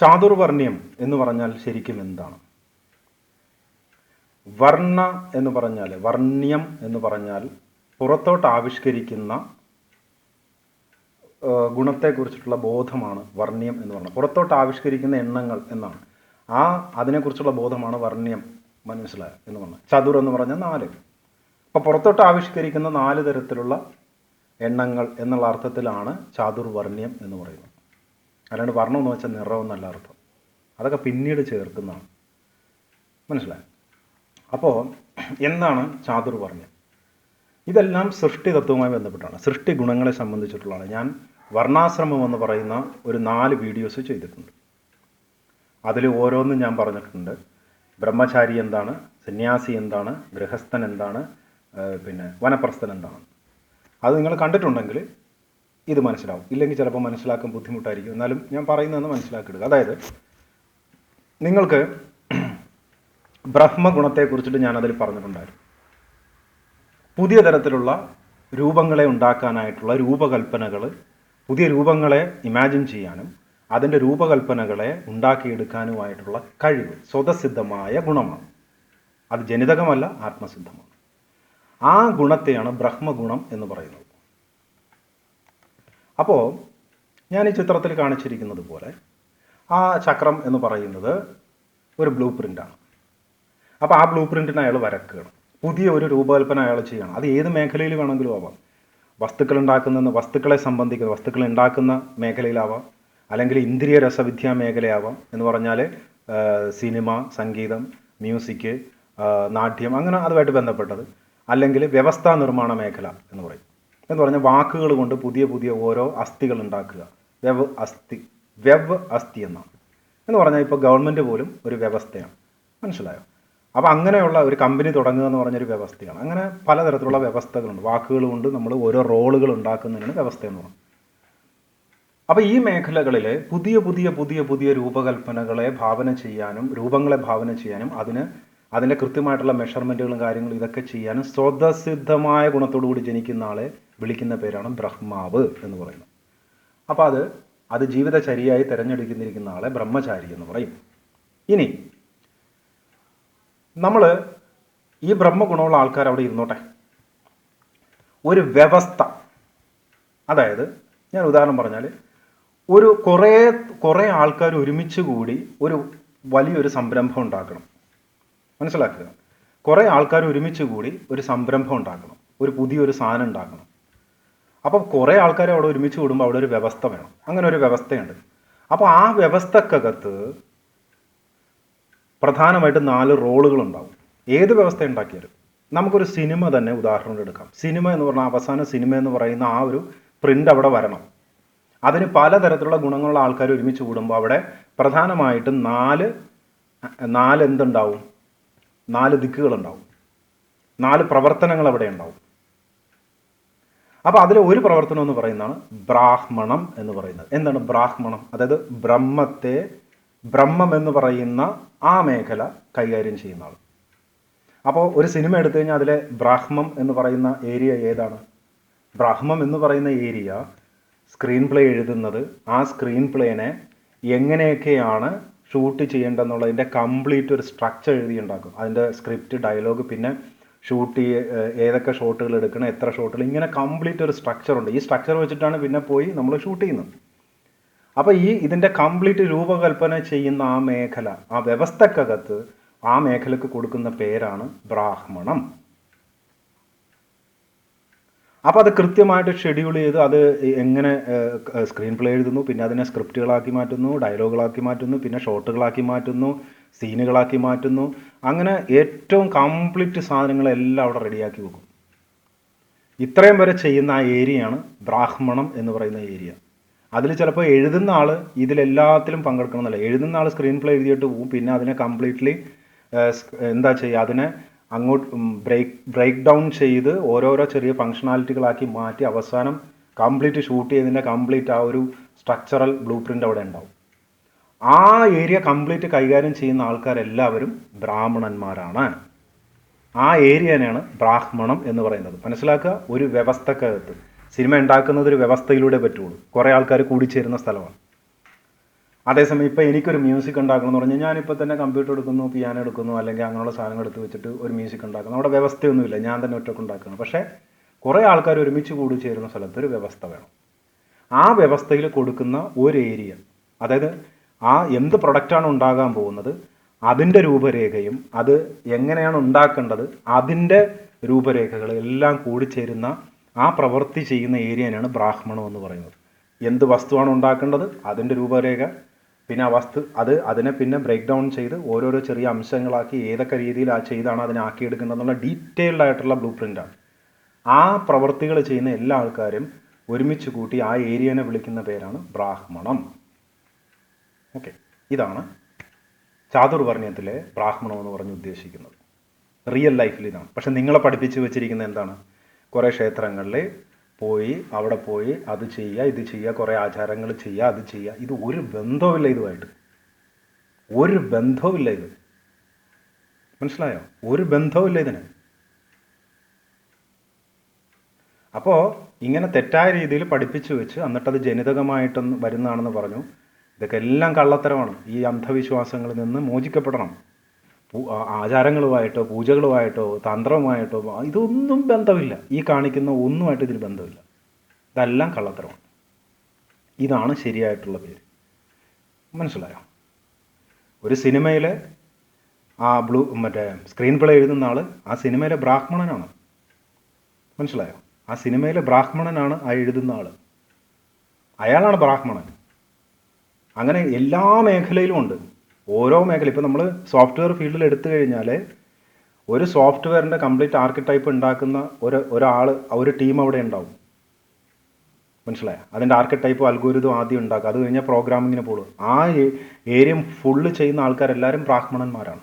ചാതുർവർണ്യം എന്ന് പറഞ്ഞാൽ ശരിക്കും എന്താണ്? വർണ എന്ന് പറഞ്ഞാൽ വർണ്യം എന്ന് പറഞ്ഞാൽ പുറത്തോട്ട് ആവിഷ്കരിക്കുന്ന ഗുണത്തെക്കുറിച്ചിട്ടുള്ള ബോധമാണ് വർണ്യം എന്ന് പറയുന്നത് പുറത്തോട്ട് ആവിഷ്കരിക്കുന്ന എണ്ണങ്ങൾ എന്നാണ്. ആ അതിനെക്കുറിച്ചുള്ള ബോധമാണ് വർണ്യം മനസ്സിലായ? എന്ന് പറഞ്ഞാൽ. ചതുർ എന്ന് പറഞ്ഞാൽ നാല്. അപ്പോൾ പുറത്തോട്ട് ആവിഷ്കരിക്കുന്ന നാല് തരത്തിലുള്ള എണ്ണങ്ങൾ എന്നുള്ള അർത്ഥത്തിലാണ് ചാതുർവർണ്യം എന്ന് പറയുന്നത്. അല്ലാണ്ട് വർണം എന്ന് വെച്ചാൽ നിറം എന്നല്ല അർത്ഥം. അതൊക്കെ പിന്നീട് ചേർക്കുന്നതാണ്. മനസ്സിലായി? അപ്പോൾ എന്താണ് ചാതുർ പറഞ്ഞത്? ഇതെല്ലാം സൃഷ്ടി തത്വവുമായി ബന്ധപ്പെട്ടാണ്. സൃഷ്ടി ഗുണങ്ങളെ സംബന്ധിച്ചിട്ടുള്ളതാണ്. ഞാൻ വർണാശ്രമം എന്ന് പറയുന്ന ഒരു നാല് വീഡിയോസ് ചെയ്തിട്ടുണ്ട്. അതിൽ ഓരോന്നും ഞാൻ പറഞ്ഞിട്ടുണ്ട്. ബ്രഹ്മചാരി എന്താണ്? സന്യാസി എന്താണ്? ഗൃഹസ്ഥൻ എന്താണ്? പിന്നെ വനപ്രസ്ഥൻ എന്താണ്? അത് നിങ്ങൾ കണ്ടിട്ടുണ്ടെങ്കിൽ ഇത് മനസ്സിലാവും. ഇല്ലെങ്കിൽ ചിലപ്പോൾ മനസ്സിലാക്കാൻ ബുദ്ധിമുട്ടായിരിക്കും. എന്നാലും ഞാൻ പറയുന്നതെന്ന് മനസ്സിലാക്കിയിടുക അതായത് നിങ്ങൾക്ക് ബ്രഹ്മഗുണത്തെക്കുറിച്ചിട്ട് ഞാനതിൽ പറഞ്ഞിട്ടുണ്ടായിരുന്നു. പുതിയ തരത്തിലുള്ള രൂപങ്ങളെ ഉണ്ടാക്കാനായിട്ടുള്ള രൂപകൽപ്പനകൾ പുതിയ രൂപങ്ങളെ ഇമാജിൻ ചെയ്യാനും അതിന്റെ രൂപകൽപ്പനകളെ ഉണ്ടാക്കിയെടുക്കാനുമായിട്ടുള്ള കഴിവ് സ്വതസിദ്ധമായ ഗുണമാണ്. അത് ജനിതകമല്ല ആത്മസിദ്ധമാണ്. ആ ഗുണത്തെയാണ് ബ്രഹ്മഗുണം എന്ന് പറയുന്നത്. അപ്പോൾ ഞാൻ ഈ ചിത്രത്തിൽ കാണിച്ചിരിക്കുന്നത് പോലെ ആ ചക്രം എന്ന് പറയുന്നത് ഒരു ബ്ലൂ പ്രിന്റാണ് അപ്പോൾ ആ ബ്ലൂ പ്രിന്റിന് അയാൾ വരക്കുകയാണ്. പുതിയ ഒരു രൂപകൽപ്പന അയാൾ ചെയ്യണം അത് ഏത് മേഖലയിൽ വേണമെങ്കിലും ആവാം. വസ്തുക്കൾ ഉണ്ടാക്കുന്ന വസ്തുക്കളെ സംബന്ധിക്കുന്ന വസ്തുക്കൾ ഉണ്ടാക്കുന്ന മേഖലയിലാവാം. അല്ലെങ്കിൽ ഇന്ദ്രിയ രസവിദ്യാ മേഖലയാവാം എന്ന് പറഞ്ഞാൽ സിനിമ സംഗീതം മ്യൂസിക് നാട്യം അങ്ങനെ അതുമായിട്ട് ബന്ധപ്പെട്ടത്. അല്ലെങ്കിൽ വ്യവസ്ഥാ നിർമ്മാണ മേഖല എന്ന് പറയും. എന്ന് പറഞ്ഞാൽ വാക്കുകൾ കൊണ്ട് പുതിയ പുതിയ ഓരോ അസ്ഥികൾ ഉണ്ടാക്കുക. വെവ് അസ്ഥി വെവ് അസ്ഥി എന്നാണ്. എന്ന് പറഞ്ഞാൽ ഇപ്പോൾ ഗവൺമെന്റ് പോലും ഒരു വ്യവസ്ഥയാണ്. മനസ്സിലായോ? അപ്പോൾ അങ്ങനെയുള്ള ഒരു കമ്പനി തുടങ്ങുക എന്ന് പറഞ്ഞൊരു വ്യവസ്ഥയാണ്. അങ്ങനെ പലതരത്തിലുള്ള വ്യവസ്ഥകളുണ്ട്. വാക്കുകൾ കൊണ്ട് നമ്മൾ ഓരോ റോളുകൾ ഉണ്ടാക്കുന്നതിനാണ് വ്യവസ്ഥ എന്ന് പറയുന്നത്. അപ്പോൾ ഈ മേഖലകളിൽ പുതിയ പുതിയ പുതിയ പുതിയ രൂപകൽപ്പനകളെ ഭാവന ചെയ്യാനും രൂപങ്ങളെ ഭാവന ചെയ്യാനും അതിന് അതിന്റെ കൃത്യമായിട്ടുള്ള മെഷർമെന്റുകളും കാര്യങ്ങളും ഇതൊക്കെ ചെയ്യാനും സ്വതസിദ്ധമായ ഗുണത്തോടു കൂടി ജനിക്കുന്ന ആളെ വിളിക്കുന്ന പേരാണ് ബ്രഹ്മാവ് എന്ന് പറയുന്നത്. അപ്പോൾ അത് അത് ജീവിതചര്യയായി തിരഞ്ഞെടുക്കുന്നിരിക്കുന്ന ആളെ ബ്രഹ്മചാരി എന്ന് പറയും. ഇനി നമ്മൾ ഈ ബ്രഹ്മഗുണമുള്ള ആൾക്കാർ അവിടെ ഇരുന്നോട്ടെ. ഒരു വ്യവസ്ഥ. അതായത് ഞാൻ ഉദാഹരണം പറഞ്ഞാൽ ഒരു കുറേ കുറേ ആൾക്കാർ ഒരുമിച്ച് കൂടി ഒരു വലിയൊരു സംരംഭം ഉണ്ടാക്കണം. മനസ്സിലാക്കുക. കുറേ ആൾക്കാർ ഒരുമിച്ച് കൂടി ഒരു സംരംഭം ഉണ്ടാക്കണം. ഒരു പുതിയൊരു സാധനം ഉണ്ടാക്കണം. അപ്പം കുറേ ആൾക്കാർ അവിടെ ഒരുമിച്ച് കൂടുമ്പോൾ അവിടെ ഒരു വ്യവസ്ഥ വേണം. അങ്ങനെ ഒരു വ്യവസ്ഥയുണ്ട്. അപ്പോൾ ആ വ്യവസ്ഥക്കകത്ത് പ്രധാനമായിട്ട് നാല് റോളുകൾ ഉണ്ടാവും. ഏത് വ്യവസ്ഥ ഉണ്ടാക്കിയാലും. നമുക്കൊരു സിനിമ തന്നെ ഉദാഹരണം എടുക്കാം. സിനിമ എന്ന് പറഞ്ഞാൽ അവസാന സിനിമ എന്ന് പറയുന്ന ആ ഒരു പ്രിന്റ് അവിടെ വരണം. അതിന് പലതരത്തിലുള്ള ഗുണങ്ങളുള്ള ആൾക്കാർ ഒരുമിച്ച് കൂടുമ്പോൾ അവിടെ പ്രധാനമായിട്ടും നാല് നാല് എന്തുണ്ടാവും നാല് ദിക്കുകളുണ്ടാവും. നാല് പ്രവർത്തനങ്ങൾ അവിടെ ഉണ്ടാവും. അപ്പോൾ അതിലെ ഒരു പ്രവർത്തനം എന്ന് പറയുന്നതാണ് ബ്രാഹ്മണം എന്ന് പറയുന്നത്. എന്താണ് ബ്രാഹ്മണം? അതായത് ബ്രഹ്മത്തെ ബ്രഹ്മം എന്ന് പറയുന്ന ആ മേഖല കൈകാര്യം ചെയ്യുന്ന ആൾ അപ്പോൾ ഒരു സിനിമ എടുത്തു കഴിഞ്ഞാൽ അതിലെ ബ്രാഹ്മം എന്ന് പറയുന്ന ഏരിയ ഏതാണ്? ബ്രാഹ്മം എന്ന് പറയുന്ന ഏരിയ സ്ക്രീൻ പ്ലേ എഴുതുന്നത് ആ സ്ക്രീൻ പ്ലേനെ എങ്ങനെയൊക്കെയാണ് ഷൂട്ട് ചെയ്യേണ്ടതെന്നുള്ളതിന്റെ കംപ്ലീറ്റ് ഒരു സ്ട്രക്ചർ എഴുതിയുണ്ടാക്കും അതിന്റെ സ്ക്രിപ്റ്റ് ഡയലോഗ് പിന്നെ ഷൂട്ട് ഏതൊക്കെ ഷോട്ടുകൾ എടുക്കണം എത്ര ഷോട്ടുകൾ ഇങ്ങനെ കംപ്ലീറ്റ് ഒരു സ്ട്രക്ചർ ഉണ്ട്. ഈ സ്ട്രക്ചർ വെച്ചിട്ടാണ് പിന്നെ പോയി നമ്മൾ ഷൂട്ട് ചെയ്യുന്നത്. അപ്പോൾ ഈ ഇതിന്റെ കംപ്ലീറ്റ് രൂപകൽപ്പന ചെയ്യുന്ന ആ മേഖല ആ വ്യവസ്ഥക്കകത്ത് ആ മേഖലക്ക് കൊടുക്കുന്ന പേരാണ് ബ്രാഹ്മണം. അപ്പോൾ അത് കൃത്യമായിട്ട് ഷെഡ്യൂൾ ചെയ്ത് അത് എങ്ങനെ സ്ക്രീൻ പ്ലേ എഴുതുന്നു പിന്നെ അതിനെ സ്ക്രിപ്റ്റുകളാക്കി മാറ്റുന്നു ഡയലോഗുകളാക്കി മാറ്റുന്നു പിന്നെ ഷോട്ടുകളാക്കി മാറ്റുന്നു സീനുകളാക്കി മാറ്റുന്നു. അങ്ങനെ ഏറ്റവും കംപ്ലീറ്റ് സാധനങ്ങളെല്ലാം അവിടെ റെഡിയാക്കി വെക്കും. ഇത്രയും വരെ ചെയ്യുന്ന ആ ഏരിയയാണ് ബ്രാഹ്മണം എന്ന് പറയുന്ന ഏരിയ അതിൽ ചിലപ്പോൾ എഴുതുന്ന ആൾ ഇതിലെല്ലാത്തിലും പങ്കെടുക്കണമെന്നല്ല. എഴുതുന്ന ആൾ സ്ക്രീൻ പ്ലേ എഴുതിയിട്ട് പോകും പിന്നെ അതിനെ കംപ്ലീറ്റ്ലി എന്താ ചെയ്യുക? അതിനെ അങ്ങോട്ട് ബ്രേക്ക് ബ്രേക്ക് ഡൗൺ ചെയ്ത് ഓരോരോ ചെറിയ ഫങ്ഷണാലിറ്റികളാക്കി മാറ്റി അവസാനം കംപ്ലീറ്റ് ഷൂട്ട് ചെയ്തതിന്റെ കംപ്ലീറ്റ് ആ ഒരു സ്ട്രക്ചറൽ ബ്ലൂ പ്രിന്റ് അവിടെ ഉണ്ടാവും. ആ ഏരിയ കംപ്ലീറ്റ് കൈകാര്യം ചെയ്യുന്ന ആൾക്കാരെല്ലാവരും ബ്രാഹ്മണന്മാരാണ്. ആ ഏരിയനെയാണ് ബ്രാഹ്മണം എന്ന് പറയുന്നത്. മനസ്സിലാക്കുക? ഒരു വ്യവസ്ഥക്കകത്ത്. സിനിമ ഉണ്ടാക്കുന്നത് ഒരു വ്യവസ്ഥയിലൂടെ പറ്റുള്ളൂ. കുറേ ആൾക്കാർ കൂടിച്ചേരുന്ന സ്ഥലമാണ്. അതേസമയം ഇപ്പോൾ എനിക്കൊരു മ്യൂസിക് ഉണ്ടാക്കണം എന്ന് പറഞ്ഞാൽ ഞാനിപ്പോൾ തന്നെ കമ്പ്യൂട്ടർ എടുക്കുന്നു പിയാനോ എടുക്കുന്നു അല്ലെങ്കിൽ അങ്ങനെയുള്ള സാധനങ്ങൾ എടുത്ത് വെച്ചിട്ട് ഒരു മ്യൂസിക് ഉണ്ടാക്കുന്നു. അവിടെ വ്യവസ്ഥയൊന്നുമില്ല. ഞാൻ തന്നെ ഒറ്റയ്ക്ക് ഉണ്ടാക്കുന്നു പക്ഷേ കുറേ ആൾക്കാർ ഒരുമിച്ച് കൂടി ചേരുന്ന സ്ഥലത്ത് ഒരു വ്യവസ്ഥ വേണം. ആ വ്യവസ്ഥയിൽ കൊടുക്കുന്ന ഒരു ഏരിയ അതായത് ആ എന്ത് പ്രൊഡക്റ്റാണ് ഉണ്ടാകാൻ പോകുന്നത് അതിന്റെ രൂപരേഖയും അത് എങ്ങനെയാണ് ഉണ്ടാക്കേണ്ടത് അതിന്റെ രൂപരേഖകൾ എല്ലാം കൂടിച്ചേരുന്ന ആ പ്രവൃത്തി ചെയ്യുന്ന ഏരിയനാണ് ബ്രാഹ്മണം എന്ന് പറയുന്നത്. എന്ത് വസ്തുവാണ് ഉണ്ടാക്കേണ്ടത്? അതിന്റെ രൂപരേഖ പിന്നെ ആ വസ്തു അത് അതിനെ പിന്നെ ബ്രേക്ക് ഡൗൺ ചെയ്ത് ഓരോരോ ചെറിയ അംശങ്ങളാക്കി ഏതൊക്കെ രീതിയിൽ ആ ചെയ്താണ് അതിനെ ആക്കിയെടുക്കുന്നതെന്നുള്ള ഡീറ്റെയിൽഡ് ആയിട്ടുള്ള ബ്ലൂ പ്രിന്റാണ് ആ പ്രവൃത്തികൾ ചെയ്യുന്ന എല്ലാ ആൾക്കാരും ഒരുമിച്ച് കൂട്ടി ആ ഏരിയനെ വിളിക്കുന്ന പേരാണ് ബ്രാഹ്മണം. ഓക്കെ ഇതാണ് ചാതുർവർണയത്തിലെ ബ്രാഹ്മണം എന്ന് പറഞ്ഞ് ഉദ്ദേശിക്കുന്നത്. റിയൽ ലൈഫിൽ ഇതാണ്. പക്ഷെ നിങ്ങളെ പഠിപ്പിച്ച് വെച്ചിരിക്കുന്നത് എന്താണ്? കുറേ ക്ഷേത്രങ്ങളിൽ പോയി അവിടെ പോയി അത് ചെയ്യുക ഇത് ചെയ്യുക കുറേ ആചാരങ്ങൾ ചെയ്യുക അത് ചെയ്യുക. ഇത് ഒരു ബന്ധവുമില്ല ഇതുമായിട്ട്. ഒരു ബന്ധവുമില്ല ഇത്. മനസ്സിലായോ? ഒരു ബന്ധവുമില്ല ഇതിന്. അപ്പോൾ ഇങ്ങനെ തെറ്റായ രീതിയിൽ പഠിപ്പിച്ചു വെച്ച് എന്നിട്ടത് ജനിതകമായിട്ടൊന്ന് വരുന്നതാണെന്ന് പറഞ്ഞു. ഇതൊക്കെ എല്ലാം കള്ളത്തരമാണ്. ഈ അന്ധവിശ്വാസങ്ങളിൽ നിന്ന് മോചിക്കപ്പെടണം. ആചാരങ്ങളുമായിട്ടോ പൂജകളുമായിട്ടോ തന്ത്രവുമായിട്ടോ ഇതൊന്നും ബന്ധമില്ല. ഈ കാണിക്കുന്ന ഒന്നുമായിട്ട് ഇതിന് ബന്ധമില്ല. ഇതെല്ലാം കള്ളത്തരമാണ്. ഇതാണ് ശരിയായിട്ടുള്ള പേര്. മനസ്സിലായോ? ഒരു സിനിമയിലെ ആ ബ്ലൂ മറ്റേ സ്ക്രീൻ പ്ലേ എഴുതുന്ന ആൾ ആ സിനിമയിലെ ബ്രാഹ്മണനാണ്. മനസ്സിലായോ? ആ സിനിമയിലെ ബ്രാഹ്മണനാണ് ആ എഴുതുന്ന ആൾ അയാളാണ് ബ്രാഹ്മണൻ. അങ്ങനെ എല്ലാ മേഖലയിലും ഉണ്ട്. ഓരോ മേഖല ഇപ്പോൾ നമ്മൾ സോഫ്റ്റ്വെയർ ഫീൽഡിൽ എടുത്തു കഴിഞ്ഞാൽ ഒരു സോഫ്റ്റ്വെയറിന്റെ കംപ്ലീറ്റ് ആർക്കിടൈപ്പ് ഉണ്ടാക്കുന്ന ഒരു ഒരാൾ ഒരു ടീം അവിടെ ഉണ്ടാവും. മനസ്സിലായ? അതിന്റെ ആർക്കിടൈപ്പ് അൽഗോരിതം ആദ്യം ഉണ്ടാക്കുക. അത് കഴിഞ്ഞാൽ പ്രോഗ്രാമിങ്ങിന് പോകും ആ ഏരിയ ഫുള്ള് ചെയ്യുന്ന ആൾക്കാരെല്ലാവരും ബ്രാഹ്മണന്മാരാണ്.